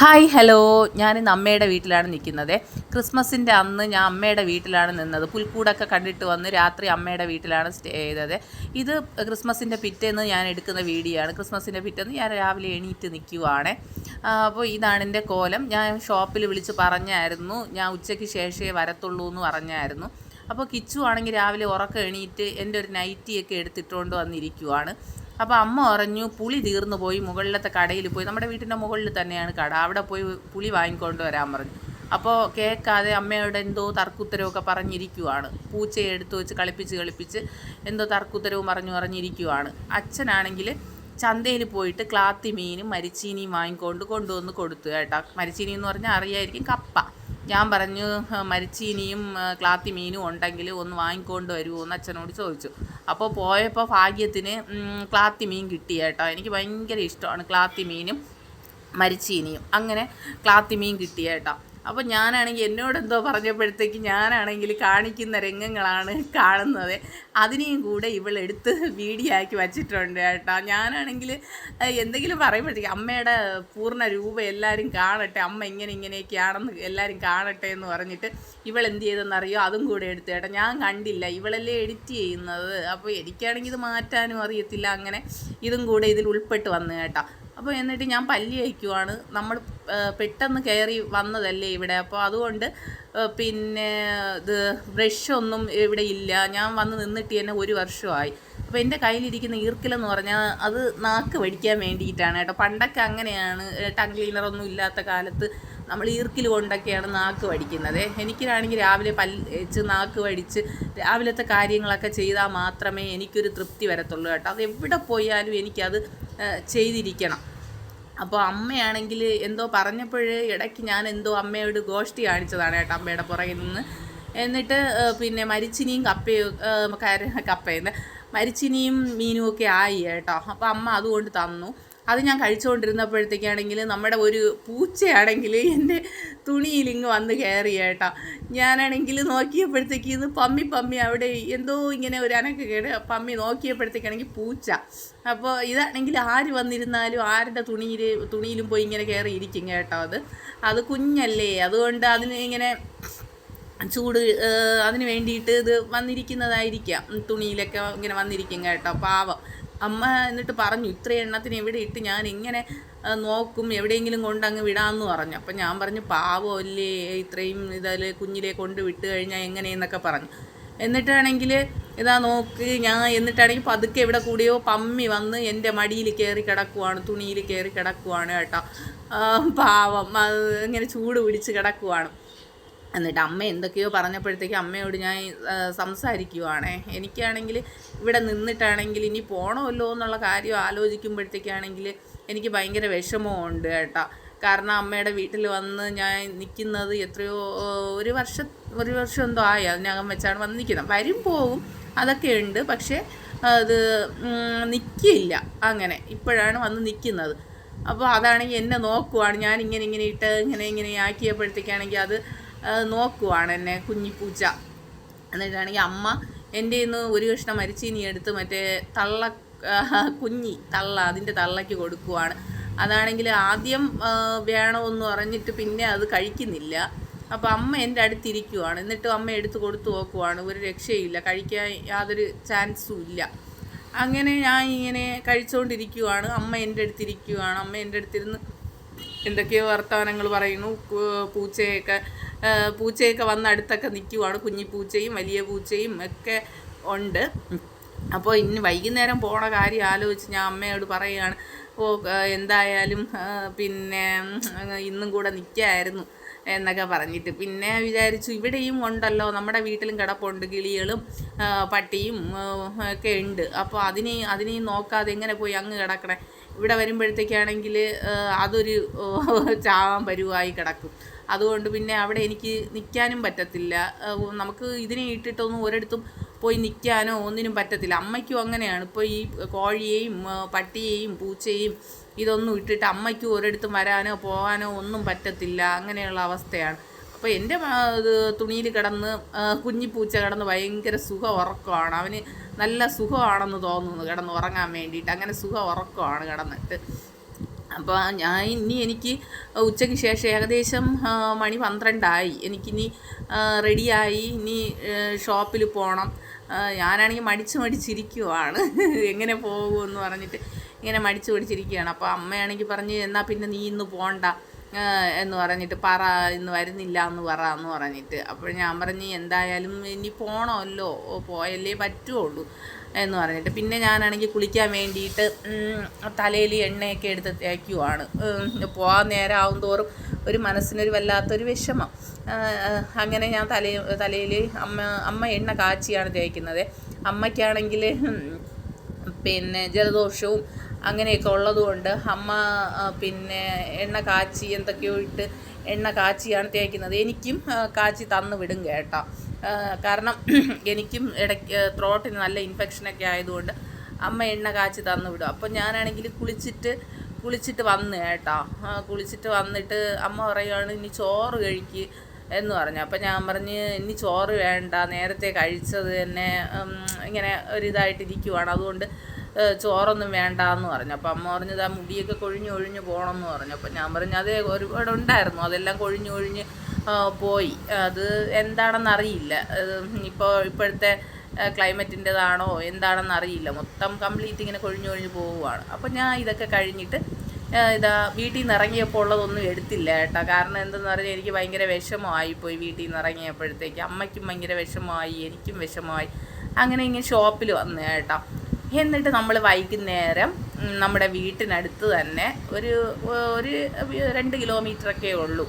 Hi hello. ഞാൻ ഇന്ന് അമ്മയുടെ വീട്ടിലാണ് നിൽക്കുന്നത്. ക്രിസ്മസിന്റെ അന്ന് ഞാൻ അമ്മയുടെ വീട്ടിലാണ് നിന്നത്. പുൽക്കൂടൊക്കെ കണ്ടിട്ട് വന്ന് രാത്രി അമ്മയുടെ വീട്ടിലാണ് സ്റ്റേ ചെയ്തത്. ഇത് ക്രിസ്മസിന്റെ പിറ്റേന്ന് ഞാൻ എടുക്കുന്ന വീഡിയോ ആണ് ക്രിസ്മസിന്റെ പിറ്റേന്ന് ഞാൻ രാവിലെ എണീറ്റ് നിൽക്കുവാണ്. അപ്പോൾ ഇതാണ് എന്റെ കോലം. ഞാൻ ഷോപ്പിൽ വിളിച്ച് പറഞ്ഞായിരുന്നു. ഞാൻ ഉച്ചയ്ക്ക് ശേഷമേ വരത്തുള്ളൂ എന്ന് പറഞ്ഞായിരുന്നു. അപ്പോൾ കിച്ചു ആണെങ്കിൽ രാവിലെ ഉറക്കം എണീറ്റ് എന്റെ ഒരു നൈറ്റിയൊക്കെ എടുത്തിട്ടുകൊണ്ട് വന്നിരിക്കുവാണ്. അപ്പോൾ അമ്മ പറഞ്ഞു പുളി തീർന്നു പോയി മുകളിലത്തെ കടയിൽ പോയി. നമ്മുടെ വീട്ടിന്റെ മുകളിൽ തന്നെയാണ് കട. അവിടെ പോയി പുളി വാങ്ങിക്കൊണ്ട് വരാൻ പറഞ്ഞു. അപ്പോൾ കേൾക്കാതെ അമ്മയോട് എന്തോ തർക്കുത്തരവൊക്കെ പറഞ്ഞിരിക്കുവാണ്. പൂച്ചയെ എടുത്തു വെച്ച് കളിപ്പിച്ച് കളിപ്പിച്ച് എന്തോ തർക്കുത്തരവും പറഞ്ഞു പറഞ്ഞിരിക്കുവാണ്. അച്ഛനാണെങ്കിൽ ചന്തയിൽ പോയിട്ട് ക്ലാത്തി മീനും മരിച്ചീനിയും വാങ്ങിക്കൊണ്ട് കൊണ്ടുവന്ന് കൊടുത്തു കേട്ടോ. മരിച്ചീനി എന്ന് പറഞ്ഞാൽ അറിയായിരിക്കും കപ്പ. ഞാൻ പറഞ്ഞു "ഹ, മരിച്ചീനിയും ക്ലാത്തി മീനും ഉണ്ടെങ്കിൽ ഒന്ന് വാങ്ങിക്കൊണ്ട് വരുമോ എന്ന് അച്ഛനോട് ചോദിച്ചു. അപ്പോൾ പോയപ്പോൾ ഭാഗ്യത്തിന് ക്ലാത്തി മീൻ കിട്ടി കേട്ടോ. എനിക്ക് ഭയങ്കര ഇഷ്ടമാണ് ക്ലാത്തി മീനും മരിച്ചീനിയും അങ്ങനെ ക്ലാത്തി മീൻ കിട്ടി കേട്ടോ. അപ്പോൾ ഞാനാണെങ്കിൽ എന്നോട് എന്തോ പറഞ്ഞപ്പോഴത്തേക്ക് ഞാനാണെങ്കിൽ കാണിക്കുന്ന രംഗങ്ങളാണ് കാണുന്നത്. അതിനെയും കൂടെ ഇവളെടുത്ത് വീഡിയോ ആക്കി വച്ചിട്ടുണ്ട് കേട്ടോ. ഞാനാണെങ്കിൽ എന്തെങ്കിലും പറയുമ്പോഴത്തേക്ക് അമ്മയുടെ പൂർണ രൂപം എല്ലാവരും കാണട്ടെ അമ്മ ഇങ്ങനെ ഇങ്ങനെയൊക്കെയാണെന്ന് എല്ലാവരും കാണട്ടെ എന്ന് പറഞ്ഞിട്ട് ഇവൾ എന്ത് ചെയ്തെന്നറിയോ? അതും കൂടെ എടുത്ത് കേട്ടോ. ഞാൻ കണ്ടില്ല ഇവളല്ലേ എഡിറ്റ് ചെയ്യുന്നത്. അപ്പോൾ എനിക്കാണെങ്കിൽ ഇത് മാറ്റാനും അറിയത്തില്ല. അങ്ങനെ ഇതും കൂടെ ഇതിൽ ഉൾപ്പെട്ട് വന്നു കേട്ടോ. അപ്പോൾ എന്നിട്ട് ഞാൻ പല്ലി അയക്കുവാണ് നമ്മൾ പെട്ടെന്ന് കയറി വന്നതല്ലേ ഇവിടെ. അപ്പോൾ അതുകൊണ്ട് പിന്നെ ഇത് ബ്രഷൊന്നും ഇവിടെ ഇല്ല. ഞാൻ വന്ന് നിന്നിട്ട് തന്നെ ഒരു വർഷമായി. അപ്പോൾ എന്റെ കയ്യിലിരിക്കുന്ന ഈർക്കിലെന്ന് പറഞ്ഞാൽ അത് നാക്ക് വടിക്കാൻ വേണ്ടിയിട്ടാണ് കേട്ടോ. പണ്ടൊക്കെ അങ്ങനെയാണ്. ടങ് ക്ലീനറൊന്നും ഇല്ലാത്ത കാലത്ത് നമ്മൾ ഈർക്കിൽ കൊണ്ടൊക്കെയാണ് നാക്ക് വടിക്കുന്നത്. എനിക്കാണെങ്കിൽ രാവിലെ പല്ല് വെച്ച് നാക്ക് വടിച്ച് രാവിലത്തെ കാര്യങ്ങളൊക്കെ ചെയ്താൽ മാത്രമേ എനിക്കൊരു തൃപ്തി വരത്തുള്ളൂ കേട്ടോ. അത് എവിടെ പോയാലും എനിക്കത് ചെയ്തിരിക്കണം. അപ്പോൾ അമ്മയാണെങ്കിൽ എന്തോ പറഞ്ഞപ്പോഴേ ഇടയ്ക്ക് ഞാൻ എന്തോ അമ്മയോട് ഗോഷ്ടി കാണിച്ചതാണ് കേട്ടോ അമ്മയുടെ പുറകിൽ നിന്ന്. എന്നിട്ട് പിന്നെ മരിച്ചിനിയും കപ്പയും കപ്പയെന്ന് മരിച്ചിനിയും മീനും ഒക്കെ ആയി കേട്ടോ. അപ്പോൾ അമ്മ അതുകൊണ്ട് തന്നു. അത് ഞാൻ കഴിച്ചുകൊണ്ടിരുന്നപ്പോഴത്തേക്കാണെങ്കിൽ നമ്മുടെ ഒരു പൂച്ചയാണെങ്കിൽ എന്റെ തുണിയിൽ ഇങ്ങ് വന്ന് കയറി കേട്ടോ ഞാനാണെങ്കിൽ നോക്കിയപ്പോഴത്തേക്ക് ഇത് പമ്മി പമ്മി അവിടെ എന്തോ ഇങ്ങനെ ഒരു അനക്ക് കേട് പമ്മി നോക്കിയപ്പോഴത്തേക്കാണെങ്കിൽ പൂച്ച. അപ്പോൾ ഇതാണെങ്കിൽ ആര് വന്നിരുന്നാലും ആരുടെ തുണിയിൽ തുണിയിലും പോയി ഇങ്ങനെ കയറി ഇരിക്കും കേട്ടോ അത്. അത് കുഞ്ഞല്ലേ. അതുകൊണ്ട് അതിന് ഇങ്ങനെ ചൂട് അതിന് വേണ്ടിയിട്ട് ഇത് വന്നിരിക്കുന്നതായിരിക്കാം. തുണിയിലൊക്കെ ഇങ്ങനെ വന്നിരിക്കും കേട്ടോ. പാവം. അമ്മ എന്നിട്ട് പറഞ്ഞു ഇത്ര എണ്ണത്തിന് എവിടെ ഇട്ട് ഞാൻ ഇങ്ങനെ നോക്കും എവിടെയെങ്കിലും കൊണ്ട് അങ്ങ് വിടാമെന്ന് പറഞ്ഞു. അപ്പം ഞാൻ പറഞ്ഞു പാവമല്ലേ ഇത്രയും ഇതിൽ കുഞ്ഞിലെ കൊണ്ട് വിട്ട് കഴിഞ്ഞാൽ എങ്ങനെയെന്നൊക്കെ പറഞ്ഞു. എന്നിട്ടാണെങ്കിൽ ഇതാ നോക്ക് ഞാൻ എന്നിട്ടാണെങ്കിൽ പതുക്കെ എവിടെ കൂടിയോ പമ്മി വന്ന് എന്റെ മടിയിൽ കയറി കിടക്കുവാണ് തുണിയിൽ കയറി കിടക്കുവാണ് കേട്ടോ. പാവം അത് ഇങ്ങനെ ചൂട് പിടിച്ച് കിടക്കുവാണ്. എന്നിട്ട് അമ്മ എന്തൊക്കെയോ പറഞ്ഞപ്പോഴത്തേക്ക് അമ്മയോട് ഞാൻ സംസാരിക്കുവാണേ. എനിക്കാണെങ്കിൽ ഇവിടെ നിന്നിട്ടാണെങ്കിൽ ഇനി പോകണമല്ലോ എന്നുള്ള കാര്യം ആലോചിക്കുമ്പോഴത്തേക്കാണെങ്കിൽ എനിക്ക് ഭയങ്കര വിഷമമുണ്ട് കേട്ടോ. കാരണം അമ്മയുടെ വീട്ടിൽ വന്ന് ഞാൻ നിൽക്കുന്നത് എത്രയോ ഒരു വർഷം ഒരു വർഷം എന്തോ ആയി. അതിനകം വെച്ചാണ് വന്ന് നിൽക്കുന്നത്. വരും പോവും. അതൊക്കെ ഉണ്ട്. പക്ഷേ അത് നിൽക്കില്ല അങ്ങനെ. ഇപ്പോഴാണ് വന്ന് നിൽക്കുന്നത്. അപ്പോൾ അതാണെങ്കിൽ എന്നെ നോക്കുവാണ്. ഞാൻ ഇങ്ങനെ ഇങ്ങനെ ഇട്ട് ഇങ്ങനെ ഇങ്ങനെ ആക്കിയപ്പോഴത്തേക്കാണെങ്കിൽ അത് നോക്കുവാണ് എന്നെ കുഞ്ഞിപ്പൂച്ച എന്നിട്ടാണെങ്കിൽ അമ്മ എന്റെ ഇന്ന് ഒരു കഷ്ണം മരിച്ചീനി എടുത്ത് മറ്റേ തള്ള കുഞ്ഞി തള്ള അതിന്റെ തള്ളയ്ക്ക് കൊടുക്കുവാണ്. അതാണെങ്കിൽ ആദ്യം വേണമെന്ന് പറഞ്ഞിട്ട് പിന്നെ അത് കഴിക്കുന്നില്ല. അപ്പോൾ അമ്മ എന്റെ അടുത്തിരിക്കുവാണ്. എന്നിട്ടും അമ്മ എടുത്ത് കൊടുത്തു നോക്കുവാണ്. ഒരു രക്ഷയില്ല. കഴിക്കാൻ യാതൊരു ചാൻസും ഇല്ല. അങ്ങനെ ഞാൻ ഇങ്ങനെ കഴിച്ചുകൊണ്ടിരിക്കുവാണ് അമ്മ എന്റെ അടുത്തിരിക്കുവാണ്. അമ്മ എന്റെ അടുത്തിരുന്ന് എന്തൊക്കെയോ വർത്തമാനങ്ങൾ പറയുന്നു. പൂച്ചയൊക്കെ പൂച്ചയൊക്കെ വന്ന് അടുത്തൊക്കെ നിൽക്കുവാണ് കുഞ്ഞി പൂച്ചയും വലിയ പൂച്ചയും ഒക്കെ ഉണ്ട്. അപ്പോൾ ഇനി വൈകുന്നേരം പോണ കാര്യം ആലോചിച്ച് ഞാൻ അമ്മയോട് പറയുകയാണ്. ഓ എന്തായാലും പിന്നെ ഇന്നും കൂടെ നിൽക്കായിരുന്നു എന്നൊക്കെ പറഞ്ഞിട്ട്. പിന്നെ വിചാരിച്ചു ഇവിടെയും ഉണ്ടല്ലോ. നമ്മുടെ വീട്ടിലും കിടപ്പുണ്ട്. കിളികളും പട്ടിയും ഒക്കെ ഉണ്ട്. അപ്പോൾ അതിനെ അതിനെയും നോക്കാതെ എങ്ങനെ പോയി അങ്ങ് കിടക്കണേ? ഇവിടെ വരുമ്പോഴത്തേക്കാണെങ്കിൽ അതൊരു ചാവാൻ പരുവായി കിടക്കും. അതുകൊണ്ട് പിന്നെ അവിടെ എനിക്ക് നിൽക്കാനും പറ്റത്തില്ല. നമുക്ക് ഇതിനെ ഇട്ടിട്ടൊന്നും ഒരിടത്തും പോയി നിൽക്കാനോ ഒന്നിനും പറ്റത്തില്ല. അമ്മയ്ക്കും അങ്ങനെയാണ്. ഇപ്പോൾ ഈ കോഴിയെയും പട്ടിയെയും പൂച്ചയെയും ഇതൊന്നും ഇട്ടിട്ട് അമ്മയ്ക്കും ഒരിടത്തും വരാനോ പോകാനോ ഒന്നും പറ്റത്തില്ല. അങ്ങനെയുള്ള അവസ്ഥയാണ്. അപ്പോൾ എന്റെ തുണിയിൽ കിടന്ന് കുഞ്ഞിപ്പൂച്ച കിടന്ന് ഭയങ്കര സുഖ ഉറക്കമാണ്. അവന് നല്ല സുഖമാണെന്ന് തോന്നുന്നു കിടന്ന് ഉറങ്ങാൻ വേണ്ടിയിട്ട്. അങ്ങനെ സുഖ ഉറക്കമാണ് കിടന്നിട്ട്. അപ്പോൾ ഞാൻ ഇനി എനിക്ക് ഉച്ചയ്ക്ക് ശേഷം ഏകദേശം മണി പന്ത്രണ്ടായി. എനിക്കിനി റെഡിയായി. ഇനി ഷോപ്പിൽ പോകണം ഞാനാണെങ്കിൽ മടിച്ച് മടിച്ചിരിക്കുവാണ്. എങ്ങനെ പോകുമെന്ന് പറഞ്ഞിട്ട് ഇങ്ങനെ മടിച്ച് പിടിച്ചിരിക്കുകയാണ് അപ്പോൾ അമ്മയാണെങ്കിൽ പറഞ്ഞ് എന്നാൽ പിന്നെ നീ ഇന്ന് പോകണ്ട എന്ന് പറഞ്ഞിട്ട് പറ ഇന്ന് വരുന്നില്ല എന്ന് പറ എന്ന് പറഞ്ഞിട്ട്. അപ്പോൾ ഞാൻ പറഞ്ഞ് എന്തായാലും ഇനി പോകണമല്ലോ പോയല്ലേ പറ്റുള്ളൂ എന്ന് പറഞ്ഞിട്ട്. പിന്നെ ഞാനാണെങ്കിൽ കുളിക്കാൻ വേണ്ടിയിട്ട് തലയിൽ എണ്ണയൊക്കെ എടുത്ത് തേക്കുവാണ്. പോകാൻ നേരം ആവും തോറും ഒരു മനസ്സിനൊരു വല്ലാത്തൊരു വിഷമം. അങ്ങനെ ഞാൻ തല തലയിൽ അമ്മ അമ്മ എണ്ണ കാച്ചിയാണ് തേക്കുന്നത്. അമ്മയ്ക്കാണെങ്കിൽ പിന്നെ ജലദോഷവും അങ്ങനെയൊക്കെ ഉള്ളതുകൊണ്ട് അമ്മ പിന്നെ എണ്ണ കാച്ചി എന്തൊക്കെയോ ഇട്ട് എണ്ണ കാച്ചിയാണ് തേക്കുന്നത്. എനിക്കും കാച്ചി തന്നു വിടും കേട്ടോ. കാരണം എനിക്കും ഇടയ്ക്ക് ത്രോട്ടിന് നല്ല ഇൻഫെക്ഷനൊക്കെ ആയതുകൊണ്ട് അമ്മ എണ്ണ കാച്ചി തന്നു വിടും. അപ്പോൾ ഞാനാണെങ്കിൽ കുളിച്ചിട്ട് കുളിച്ചിട്ട് വന്ന് കേട്ടോ. കുളിച്ചിട്ട് വന്നിട്ട് അമ്മ പറയുകയാണ് ഇനി ചോറ് കഴിക്ക് എന്ന് പറഞ്ഞു. അപ്പം ഞാൻ പറഞ്ഞ് ഇനി ചോറ് വേണ്ട നേരത്തെ കഴിച്ചത് തന്നെ ഇങ്ങനെ ഒരിതായിട്ടിരിക്കുവാണ് അതുകൊണ്ട് ചോറൊന്നും വേണ്ട എന്ന് പറഞ്ഞു. അപ്പം അമ്മ പറഞ്ഞത് ആ മുടിയൊക്കെ കൊഴിഞ്ഞ് ഒഴിഞ്ഞ് പോകണം എന്ന് പറഞ്ഞു. അപ്പം ഞാൻ പറഞ്ഞു അത് ഒരുപാട് ഉണ്ടായിരുന്നു. അതെല്ലാം കൊഴിഞ്ഞ് ഒഴിഞ്ഞ് പോയി. അത് എന്താണെന്ന് അറിയില്ല. ഇപ്പോൾ ഇപ്പോഴത്തെ ക്ലൈമറ്റിന്റെതാണോ എന്താണെന്ന് അറിയില്ല. മൊത്തം കംപ്ലീറ്റ് ഇങ്ങനെ കൊഴിഞ്ഞ് കൊഴിഞ്ഞ് പോവുകയാണ് അപ്പം ഞാൻ ഇതൊക്കെ കഴിഞ്ഞിട്ട് ഇതാ വീട്ടിൽ നിന്ന് ഇറങ്ങിയപ്പോൾ ഉള്ളതൊന്നും എടുത്തില്ല കേട്ടോ. കാരണം എന്തെന്ന് പറഞ്ഞാൽ എനിക്ക് ഭയങ്കര വിഷമമായിപ്പോയി വീട്ടിൽ നിന്ന് ഇറങ്ങിയപ്പോഴത്തേക്ക്. അമ്മയ്ക്കും ഭയങ്കര വിഷമമായി എനിക്കും വിഷമമായി. അങ്ങനെ ഇങ്ങനെ ഷോപ്പിൽ വന്നു കേട്ടോ. എന്നിട്ട് നമ്മൾ വൈകുന്നേരം നമ്മുടെ വീട്ടിനടുത്ത് തന്നെ ഒരു ഒരു രണ്ട് കിലോമീറ്ററൊക്കെ ഉള്ളൂ.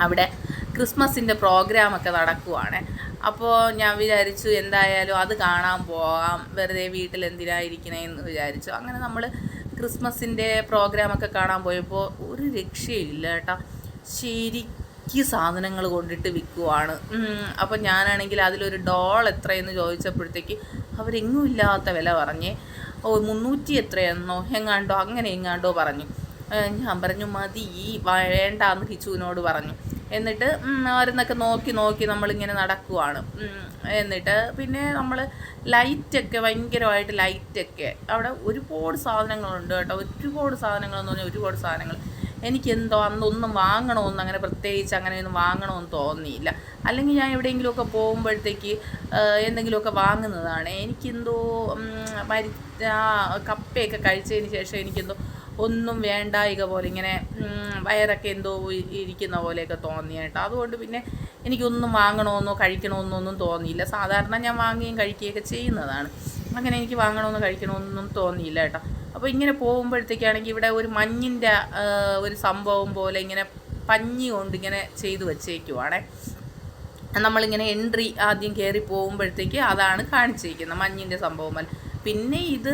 അവിടെ ക്രിസ്മസിന്റെ പ്രോഗ്രാമൊക്കെ നടക്കുവാണ്. അപ്പോൾ ഞാൻ വിചാരിച്ചു എന്തായാലും അത് കാണാൻ പോകാം വെറുതെ വീട്ടിൽ എന്തിനായിരിക്കണേന്ന് വിചാരിച്ചു. അങ്ങനെ നമ്മൾ ക്രിസ്മസിന്റെ പ്രോഗ്രാമൊക്കെ കാണാൻ പോയപ്പോൾ ഒരു രക്ഷയില്ല കേട്ടോ. ശരിക്കും സാധനങ്ങൾ കൊണ്ടിട്ട് വിൽക്കുവാണ്. അപ്പോൾ ഞാനാണെങ്കിൽ അതിലൊരു ഡോൾ എത്രയെന്ന് ചോദിച്ചപ്പോഴത്തേക്ക് അവരെങ്ങും ഇല്ലാത്ത വില പറഞ്ഞ് ഓ മുന്നൂറ്റി എത്രയെന്നോ എങ്ങാണ്ടോ അങ്ങനെ എങ്ങാണ്ടോ പറഞ്ഞു. ഞാൻ പറഞ്ഞു മതി ഈ വേണ്ടാന്ന് കിച്ചുവിനോട് പറഞ്ഞു. എന്നിട്ട് ഉം, ഓരോന്നൊക്കെ നോക്കി നോക്കി നമ്മളിങ്ങനെ നടക്കുവാണ്. എന്നിട്ട് പിന്നെ നമ്മൾ ലൈറ്റൊക്കെ ഭയങ്കരമായിട്ട് ലൈറ്റൊക്കെ അവിടെ ഒരുപാട് സാധനങ്ങളുണ്ട് കേട്ടോ ഒരുപാട് സാധനങ്ങളെന്ന് പറഞ്ഞാൽ ഒരുപാട് സാധനങ്ങൾ. എനിക്കെന്തോ അന്നൊന്നും വാങ്ങണമെന്ന് അങ്ങനെ പ്രത്യേകിച്ച് അങ്ങനെയൊന്നും വാങ്ങണമെന്ന് തോന്നിയില്ല. അല്ലെങ്കിൽ ഞാൻ എവിടെയെങ്കിലുമൊക്കെ പോകുമ്പോഴത്തേക്ക് എന്തെങ്കിലുമൊക്കെ വാങ്ങുന്നതാണ്. എനിക്കെന്തോ മരി കപ്പയൊക്കെ കഴിച്ചതിന് ശേഷം എനിക്കെന്തോ ഒന്നും വേണ്ടായിക പോലെ ഇങ്ങനെ വയറൊക്കെ എന്തോ ഇരിക്കുന്ന പോലെയൊക്കെ തോന്നി കേട്ടോ അതുകൊണ്ട് പിന്നെ എനിക്കൊന്നും വാങ്ങണമെന്നോ കഴിക്കണമെന്നോ ഒന്നും തോന്നിയില്ല. സാധാരണ ഞാൻ വാങ്ങുകയും കഴിക്കുകയൊക്കെ ചെയ്യുന്നതാണ്. അങ്ങനെ എനിക്ക് വാങ്ങണമെന്നോ കഴിക്കണമെന്നൊന്നും തോന്നിയില്ല കേട്ടോ. അപ്പോൾ ഇങ്ങനെ പോകുമ്പോഴത്തേക്കാണെങ്കിൽ ഇവിടെ ഒരു മഞ്ഞിന്റെ ഒരു സംഭവം പോലെ ഇങ്ങനെ പഞ്ഞി കൊണ്ട് ഇങ്ങനെ ചെയ്തു വച്ചേക്കുവാണേ. നമ്മളിങ്ങനെ എൻട്രി ആദ്യം കയറി പോകുമ്പോഴത്തേക്ക് അതാണ് കാണിച്ചിരിക്കുന്നത് മഞ്ഞിന്റെ സംഭവം പോലെ. പിന്നെ ഇത്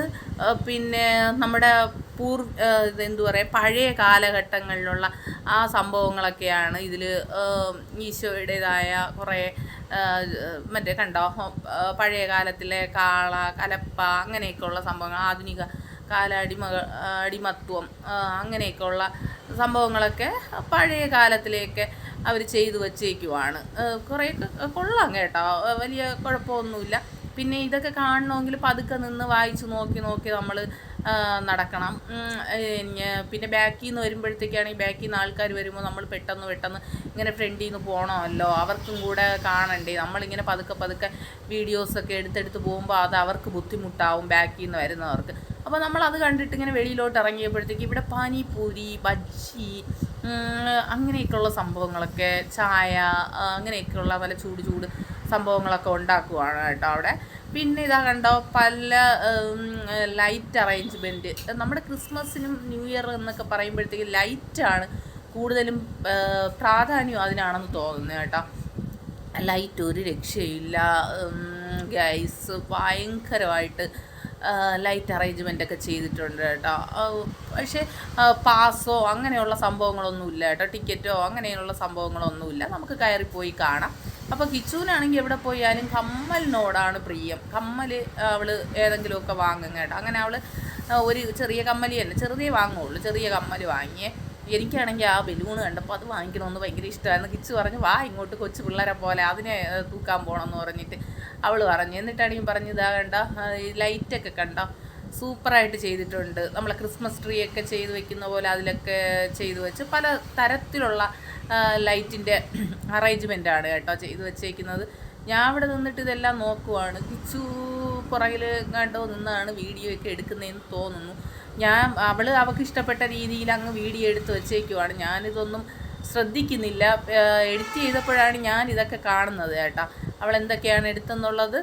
പിന്നെ നമ്മുടെ പൂർ ഇതെന്തു പറയുക പഴയ കാലഘട്ടങ്ങളിലുള്ള ആ സംഭവങ്ങളൊക്കെയാണ് ഇതിൽ ഈശോയുടേതായ കുറേ മറ്റേ കണ്ടോ പഴയ കാലത്തിലെ കാള കലപ്പ അങ്ങനെയൊക്കെയുള്ള സംഭവങ്ങൾ ആധുനിക കാല അടിമ അടിമത്വം അങ്ങനെയൊക്കെയുള്ള സംഭവങ്ങളൊക്കെ പഴയ കാലത്തിലേക്ക് അവർ ചെയ്തു വച്ചേക്കുവാണ്. കുറേയൊക്കെ കൊള്ളാം കേട്ടോ. വലിയ കുഴപ്പമൊന്നുമില്ല. പിന്നെ ഇതൊക്കെ കാണണമെങ്കിൽ പതുക്കെ നിന്ന് വായിച്ച് നോക്കി നോക്കി നമ്മൾ നടക്കണം. പിന്നെ ബാക്കിൽ നിന്ന് വരുമ്പോഴത്തേക്കാണെങ്കിൽ ബാക്കിൽ നിന്ന് ആൾക്കാർ വരുമ്പോൾ നമ്മൾ പെട്ടെന്ന് പെട്ടെന്ന് ഇങ്ങനെ ഫ്രണ്ടിൽ നിന്ന് പോകണമല്ലോ അവർക്കും കൂടെ കാണണ്ടേ. നമ്മളിങ്ങനെ പതുക്കെ പതുക്കെ വീഡിയോസൊക്കെ എടുത്തെടുത്ത് പോകുമ്പോൾ അത് അവർക്ക് ബുദ്ധിമുട്ടാവും ബാക്കിൽ നിന്ന് വരുന്നവർക്ക്. അപ്പോൾ നമ്മൾ അത് കണ്ടിട്ട് ഇങ്ങനെ വെളിയിലോട്ട് ഇറങ്ങിയപ്പോഴത്തേക്ക് ഇവിടെ പാനിപൂരി ബജ്ജി അങ്ങനെയൊക്കെയുള്ള സംഭവങ്ങളൊക്കെ ചായ അങ്ങനെയൊക്കെയുള്ള പല ചൂട് ചൂട് സംഭവങ്ങളൊക്കെ ഉണ്ടാക്കുവാണ് കേട്ടോ അവിടെ. പിന്നെ ഇതാ കണ്ടോ പല ലൈറ്റ് അറേഞ്ച്മെന്റ് നമ്മുടെ ക്രിസ്മസിനും ന്യൂ ഇയർ എന്നൊക്കെ പറയുമ്പോഴത്തേക്ക് ലൈറ്റാണ് കൂടുതലും പ്രാധാന്യം അതിനാണെന്ന് തോന്നുന്നത് കേട്ടോ. ലൈറ്റ് ഒരു രക്ഷയില്ല ഗൈസ് ഭയങ്കരമായിട്ട് ലൈറ്റ് അറേഞ്ച്മെന്റ് ഒക്കെ ചെയ്തിട്ടുണ്ട് കേട്ടോ. പക്ഷേ പാസോ അങ്ങനെയുള്ള സംഭവങ്ങളൊന്നുമില്ല കേട്ടോ. ടിക്കറ്റോ അങ്ങനെയുള്ള സംഭവങ്ങളൊന്നുമില്ല നമുക്ക് കയറിപ്പോയി കാണാം. അപ്പോൾ കിച്ചുവിനാണെങ്കിൽ എവിടെ പോയാലും കമ്മലിനോടാണ് പ്രിയം. കമ്മൽ അവൾ ഏതെങ്കിലുമൊക്കെ വാങ്ങും കേട്ടോ. അങ്ങനെ അവൾ ഒരു ചെറിയ കമ്മലി തന്നെ ചെറിയ വാങ്ങുള്ളൂ. ചെറിയ കമ്മൽ വാങ്ങിയേ. എനിക്കാണെങ്കിൽ ആ ബലൂൺ കണ്ടപ്പോൾ അത് വാങ്ങിക്കണമെന്ന് ഭയങ്കര ഇഷ്ടമായിരുന്നു. കിച്ചു പറഞ്ഞു വാ ഇങ്ങോട്ട് കൊച്ചു പിള്ളേരെ പോലെ അതിനെ തൂക്കാൻ പോകണമെന്ന് പറഞ്ഞിട്ട്. അവൾ പറഞ്ഞു എന്നിട്ടാണെങ്കിൽ പറഞ്ഞു ഇതാ കണ്ട? ഈ ലൈറ്റൊക്കെ കണ്ട? സൂപ്പറായിട്ട് ചെയ്തിട്ടുണ്ട്. നമ്മളെ ക്രിസ്മസ് ട്രീ ഒക്കെ ചെയ്ത് വെക്കുന്ന പോലെ അതിലൊക്കെ ചെയ്തു വെച്ച് പല തരത്തിലുള്ള ലൈറ്റിന്റെ ആണ് കേട്ടോ ചെയ്തു വെച്ചേക്കുന്നത്. ഞാൻ അവിടെ നിന്നിട്ട് ഇതെല്ലാം നോക്കുവാണ്. കിച്ചു പുറകിൽ കണ്ടോ നിന്നാണ് വീഡിയോ ഒക്കെ എടുക്കുന്നതെന്ന് തോന്നുന്നു. ഞാൻ അവൾ അവൾക്ക് ഇഷ്ടപ്പെട്ട രീതിയിൽ അങ്ങ് വീഡിയോ എടുത്ത് വെച്ചേക്കുവാണ്. ഞാനിതൊന്നും ശ്രദ്ധിക്കുന്നില്ല. എഡിറ്റ് ചെയ്തപ്പോഴാണ് ഞാൻ ഇതൊക്കെ കാണുന്നത് കേട്ടോ. അവൾ എന്തൊക്കെയാണ് എടുത്തെന്നുള്ളത്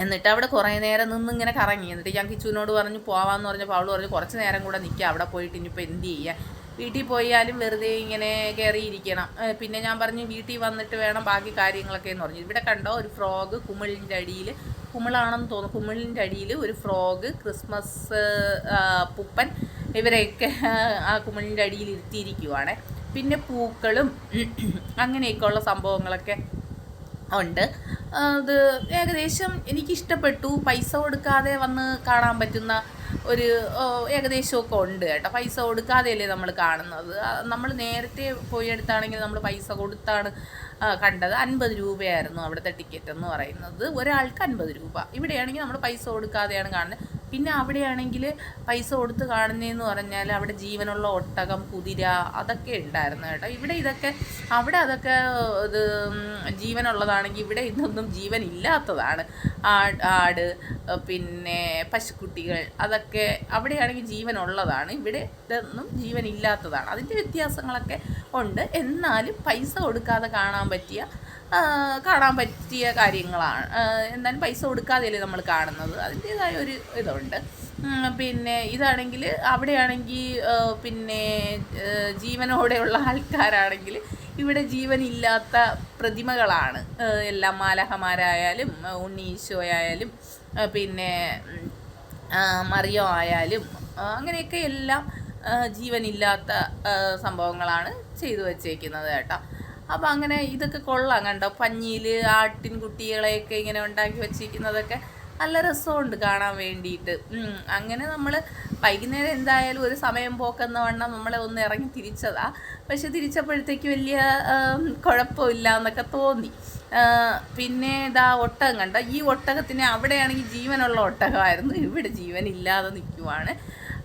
എന്നിട്ട് അവിടെ കുറേ നേരം നിന്ന് ഇങ്ങനെ കറങ്ങി. എന്നിട്ട് ഞാൻ കിച്ചുവിനോട് പറഞ്ഞു പോവാന്ന് പറഞ്ഞപ്പോൾ അവൾ പറഞ്ഞു കുറച്ച് നേരം കൂടെ നിൽക്കുക അവിടെ പോയിട്ട് ഇനിയിപ്പോൾ എന്ത് ചെയ്യുക വീട്ടിൽ പോയാലും വെറുതെ ഇങ്ങനെ കയറിയിരിക്കണം. പിന്നെ ഞാൻ പറഞ്ഞു വീട്ടിൽ വന്നിട്ട് വേണം ബാക്കി കാര്യങ്ങളൊക്കെ എന്ന് പറഞ്ഞു. ഇവിടെ കണ്ടോ ഒരു ഫ്രോഗ് കുമിളിന്റെ അടിയിൽ കുമിളാണെന്ന് തോന്നുന്നു. കുമിളിന്റെ അടിയിൽ ഒരു ഫ്രോഗ് ക്രിസ്മസ് പുപ്പൻ ഇവരെയൊക്കെ ആ കുമിളിന്റെ അടിയിൽ ഇരുത്തിയിരിക്കുവാണ്. പിന്നെ പൂക്കളും അങ്ങനെയൊക്കെയുള്ള സംഭവങ്ങളൊക്കെ ഉണ്ട്. അത് ഏകദേശം എനിക്കിഷ്ടപ്പെട്ടു. പൈസ കൊടുക്കാതെ വന്ന് കാണാൻ പറ്റുന്ന ഒരു ഏകദേശമൊക്കെ ഉണ്ട് കേട്ടോ. പൈസ കൊടുക്കാതെയല്ലേ നമ്മൾ കാണുന്നത്. നമ്മൾ നേരത്തെ പോയി എടുത്താണെങ്കിൽ നമ്മൾ പൈസ കൊടുത്താണ് കണ്ടത്. അൻപത് രൂപയായിരുന്നു അവിടുത്തെ ടിക്കറ്റ് എന്ന് പറയുന്നത്. ഒരാൾക്ക് അൻപത് രൂപ. ഇവിടെയാണെങ്കിൽ നമ്മൾ പൈസ കൊടുക്കാതെയാണ് കാണുന്നത്. പിന്നെ അവിടെയാണെങ്കിൽ പൈസ കൊടുത്ത് കാണുന്നതെന്ന് പറഞ്ഞാൽ അവിടെ ജീവനുള്ള ഒട്ടകം കുതിര അതൊക്കെ ഉണ്ടായിരുന്നു കേട്ടോ. ഇവിടെ ഇതൊക്കെ അവിടെ അതൊക്കെ ഇത് ജീവനുള്ളതാണെങ്കിൽ ഇവിടെ ഇതൊന്നും ജീവൻ ഇല്ലാത്തതാണ് ആട് പിന്നെ പശുക്കുട്ടികൾ അതൊക്കെ അവിടെയാണെങ്കിൽ ജീവനുള്ളതാണ്. ഇവിടെ ഇതൊന്നും ജീവൻ ഇല്ലാത്തതാണ് അതിന്റെ വ്യത്യാസങ്ങളൊക്കെ ഉണ്ട്. എന്നാലും പൈസ കൊടുക്കാതെ കാണാൻ പറ്റിയ കാണാൻ പറ്റിയ കാര്യങ്ങളാണ്. എന്തായാലും പൈസ കൊടുക്കാതെയല്ലേ നമ്മൾ കാണുന്നത്. അതിന്റേതായ ഒരു ഇതുണ്ട്. പിന്നെ ഇതാണെങ്കിൽ അവിടെയാണെങ്കിൽ പിന്നെ ജീവനോടെയുള്ള ആൾക്കാരാണെങ്കിൽ ഇവിടെ ജീവനില്ലാത്ത പ്രതിമകളാണ്. എല്ലാ മാലഹമാരായാലും ഉണ്ണീശോയായാലും പിന്നെ മറിയോ ആയാലും അങ്ങനെയൊക്കെ എല്ലാം ജീവനില്ലാത്ത സംഭവങ്ങളാണ് ചെയ്തു വച്ചേക്കുന്നത് കേട്ടോ. അപ്പോൾ അങ്ങനെ ഇതൊക്കെ കൊള്ളാം കണ്ടോ? പഞ്ഞിയിൽ ആട്ടിൻ കുട്ടികളെയൊക്കെ ഇങ്ങനെ ഉണ്ടാക്കി വെച്ചിരിക്കുന്നതൊക്കെ നല്ല രസമുണ്ട് കാണാൻ വേണ്ടിയിട്ട്. അങ്ങനെ നമ്മൾ വൈകുന്നേരം എന്തായാലും ഒരു സമയം പോക്കെന്ന വണ്ണം നമ്മളെ ഒന്ന് ഇറങ്ങി തിരിച്ചതാ. പക്ഷെ തിരിച്ചപ്പോഴത്തേക്ക് വലിയ കുഴപ്പമില്ല എന്നൊക്കെ തോന്നി. പിന്നെ ഇതാ ഒട്ടകം കണ്ടോ? ഈ ഒട്ടകത്തിന് അവിടെയാണെങ്കിൽ ജീവനുള്ള ഒട്ടകമായിരുന്നു. ഇവിടെ ജീവനില്ലാതെ നിൽക്കുവാണ്.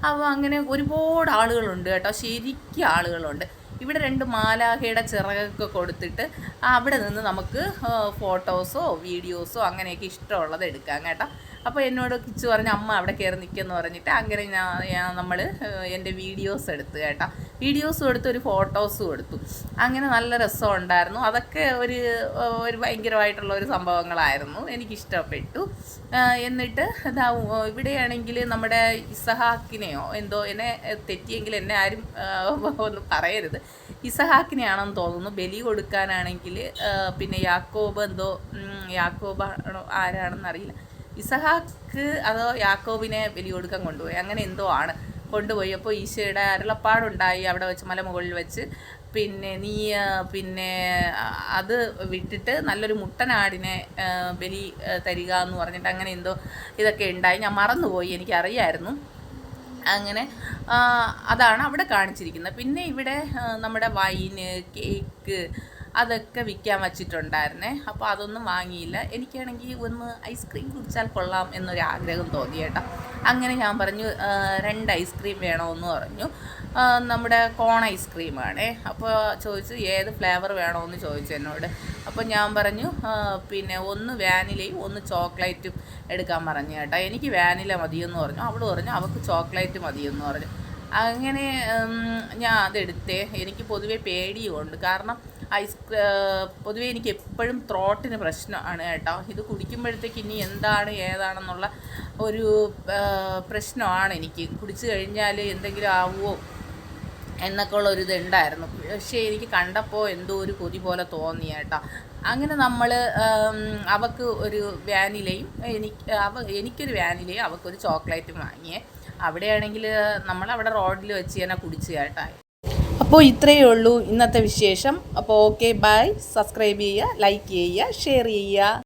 അപ്പോൾ അങ്ങനെ ഒരുപാട് ആളുകളുണ്ട് കേട്ടോ. ശരിക്കും ആളുകളുണ്ട്. ഇവിടെ രണ്ട് മാലാഖയുടെ ചിറകൊക്കെ കൊടുത്തിട്ട് അവിടെ നിന്ന് നമുക്ക് ഫോട്ടോസോ വീഡിയോസോ അങ്ങനെയൊക്കെ ഇഷ്ടമുള്ളത് എടുക്കാം കേട്ടോ. അപ്പോൾ എന്നോട് കിച്ചു പറഞ്ഞ അമ്മ അവിടെ കയറി നിൽക്കുമെന്ന് പറഞ്ഞിട്ട് അങ്ങനെ ഞാൻ നമ്മൾ എന്റെ വീഡിയോസ് എടുത്തു കേട്ടോ. വീഡിയോസും എടുത്തു ഒരു ഫോട്ടോസും എടുത്തു. അങ്ങനെ നല്ല രസം ഉണ്ടായിരുന്നു. അതൊക്കെ ഒരു ഒരു ഭയങ്കരമായിട്ടുള്ള ഒരു സംഭവങ്ങളായിരുന്നു. എനിക്കിഷ്ടപ്പെട്ടു. എന്നിട്ട് ഇതാ ഇവിടെയാണെങ്കിൽ നമ്മുടെ ഇസഹാക്കിനെയോ എന്തോ എന്നെ തെറ്റിയെങ്കിൽ എന്നെ ആരും ഒന്ന് പറയരുത്. ഇസഹാക്കിനെയാണെന്ന് തോന്നുന്നു. ബലി കൊടുക്കാനാണെങ്കിൽ പിന്നെ യാക്കോബ് എന്തോ യാക്കോബാണോ യാക്കോബ് ആണോ ആരാണെന്ന് അറിയില്ല ഇസഹാക്ക് അതോ യാക്കോബിനെ ബലി കൊടുക്കാൻ കൊണ്ടുപോയി? അങ്ങനെ എന്തോ ആണ്. കൊണ്ടുപോയി. അപ്പോൾ ഈശോയുടെ അരുളപ്പാടുണ്ടായി അവിടെ വെച്ച് മലമുകളിൽ വെച്ച്. പിന്നെ നീ പിന്നെ അത് വിട്ടിട്ട് നല്ലൊരു മുട്ടനാടിനെ ബലി തരിക എന്ന് പറഞ്ഞിട്ട് അങ്ങനെ എന്തോ ഇതൊക്കെ ഉണ്ടായി. ഞാൻ മറന്നുപോയി എനിക്കറിയായിരുന്നു. അങ്ങനെ അതാണ് അവിടെ കാണിച്ചിരിക്കുന്നത്. പിന്നെ ഇവിടെ നമ്മുടെ വൈന് കേക്ക് അതൊക്കെ വിൽക്കാൻ വച്ചിട്ടുണ്ടായിരുന്നേ. അപ്പോൾ അതൊന്നും വാങ്ങിയില്ല. എനിക്കാണെങ്കിൽ ഒന്ന് ഐസ്ക്രീം കുടിച്ചാൽ കൊള്ളാം എന്നൊരു ആഗ്രഹം തോന്നി കേട്ടോ. അങ്ങനെ ഞാൻ പറഞ്ഞു രണ്ട് ഐസ്ക്രീം വേണമെന്ന് പറഞ്ഞു. നമ്മുടെ കോൺ ഐസ്ക്രീമാണേ അപ്പോൾ ചോദിച്ചു ഏത് ഫ്ലേവർ വേണമെന്ന് ചോദിച്ചു എന്നോട്. അപ്പോൾ ഞാൻ പറഞ്ഞു പിന്നെ ഒന്ന് വാനിലയും ഒന്ന് ചോക്ലേറ്റും എടുക്കാൻ പറഞ്ഞു കേട്ടോ. എനിക്ക് വാനില മതിയെന്ന് പറഞ്ഞു. അവൾ പറഞ്ഞു അവൾക്ക് ചോക്ലേറ്റ് മതിയെന്ന് പറഞ്ഞു. അങ്ങനെ ഞാൻ അതെടുത്തേ. എനിക്ക് പൊതുവേ പേടിയുമുണ്ട്. കാരണം ഐസ് പൊതുവേ എനിക്ക് എപ്പോഴും ത്രോട്ടിന് പ്രശ്നമാണ് കേട്ടോ. ഇത് കുടിക്കുമ്പോഴത്തേക്ക് ഇനി എന്താണ് ഏതാണെന്നുള്ള ഒരു പ്രശ്നമാണ് എനിക്ക്. കുടിച്ചു കഴിഞ്ഞാൽ എന്തെങ്കിലും ആവുമോ എന്നൊക്കെ ഉള്ള ഒരു ഇതുണ്ടായിരുന്നു. പക്ഷേ എനിക്ക് കണ്ടപ്പോൾ എന്തോ ഒരു കൊതി പോലെ തോന്നി കേട്ടോ. അങ്ങനെ നമ്മൾ അവക്ക് ഒരു വാനിലയും എനിക്ക് അവ എനിക്കൊരു വാനിലയും അവക്കൊരു ചോക്ലേറ്റും വാങ്ങിയേ. അവിടെയാണെങ്കിൽ നമ്മളവിടെ റോഡിൽ വെച്ച് തന്നെ കുടിച്ച് കേട്ടോ. അപ്പോൾ ഇത്രയേ ഉള്ളൂ ഇന്നത്തെ വിശേഷം. അപ്പോൾ ഓക്കെ ബൈ സബ്സ്ക്രൈബ് ചെയ്യുക ലൈക്ക് ചെയ്യുക ഷെയർ ചെയ്യുക.